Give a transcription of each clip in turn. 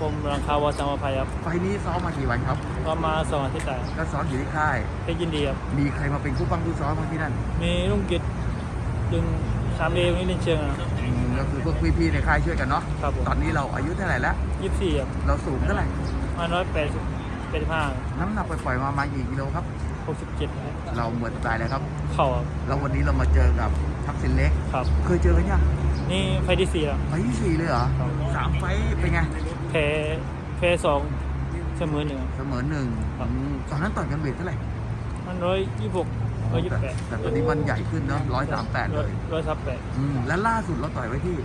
ผมรังคาวาสามภัยครับ ไฟล์นี้ซ้อมมากี่วันครับ ก็มาสองอาทิตย์ได้ก็ซ้อมอยู่ที่ค่ายเป็นยินดีครับ มีใครมาเป็นคู่ปั้งคู่ซ้อมบ้างที่นั่นมีลุงกิจดึงสามเดย์นี่เล่นเชิงนะอืมก็คือพวกพี่ๆในค่ายช่วยกันเนาะ ครับผม ตอนนี้เราอายุเท่าไหร่แล้ว ยี่สิบสี่ครับเราสูงเท่าไหร่ มาร้อยแปดสิบแปดสิบห้าน้ำหนักปล่อยๆมามากี่กิโลครับ หกสิบเจ็ดเราเหมือนสไตล์เลยครับ เข่าครับแล้ววันนี้เรามาเจอกับทักษิณเล็ก ครับ เคยเจอกันยังนี่ไฟล์ที่สี่แล้วไฟล์ที่สี่เลยเหรอครับ สามไฟล์เป็นไงแพ้แพ้สองเสมอหนึ่งครับเสมอหนึ่งครับ อืมตอนนั้นต่อยกันเวทเท่าไหร่มันร้อยยี่สิบหกร้อยยี่สิบแปดแต่ตอนนี้มันใหญ่ขึ้นเนาะร้อยสามแปดเลยร้อยสับแปดอืมและล่าสุดเราต่อยไว้ที่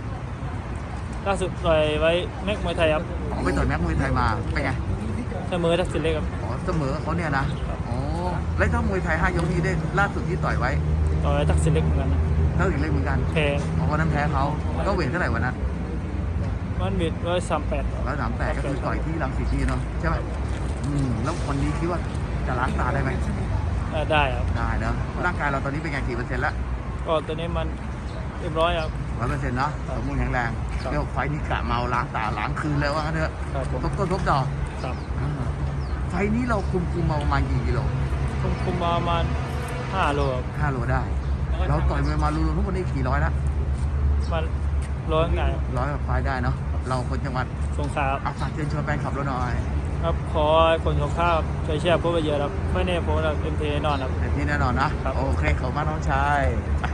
ล่าสุดต่อยไว้แม็กมวยไทยครับอ๋อไปต่อยแม็กมวยไทยมาเป็นไงเสมอทักษิณเล็กครับอ๋อเสมอเขาเนี่ยนะอ๋อแล้วถ้ามวยไทยห้ายกนี้ได้ล่าสุดที่ต่อยไว้ต่อยทักษิณเล็กเหมือนกันนะเท่าอีกเล็กเหมือนกันแพ้อ๋อวันนั้นแพ้เขาก็เวทเท่าไหร่วันนั้น มันเบียดร้อยสามแปดร้อยสามแปดก็คือต่อยที่รังสิตนี่เนาะใช่ไหมอืมแล้วคนนี้คิดว่าจะล้างตาได้ไหมได้ครับได้เนอะร่างกายเราตอนนี้เป็นไงกี่เปอร์เซ็นต์ละก็ตัวนี้มันเรียบร้อยครับร้อยเปอร์เซ็นต์เนาะสมบูรณ์แข็งแรงครับเรียกว่าไฟท์นี้กะเมาล้างตาล้างคืนเลยว่างั้นเถอะครับผมทบต้นทบดอกครับอ่าไฟท์นี้เราคุมคุมมาประมาณกี่กิโลผมคุมมาประมาณห้าโลครับห้าโลได้ เราต่อยมวยมารวมๆทุกคนนี้กี่ร้อยละมันร้อยไงร้อยกว่าไฟท์ได้เนาะ เราคนจังหวัดสงขลาครับเอาฝากเชิญชวนแฟนขับรถหน่อยครับขอให้คนสงขลาครับช่วยเชียร์พวกไปเยอะครับไม่แน่ผมจะเต็มที่แน่นอนครับเต็มที่แน่นอนนะครับ โอเคขอบคุณมากน้องชายไป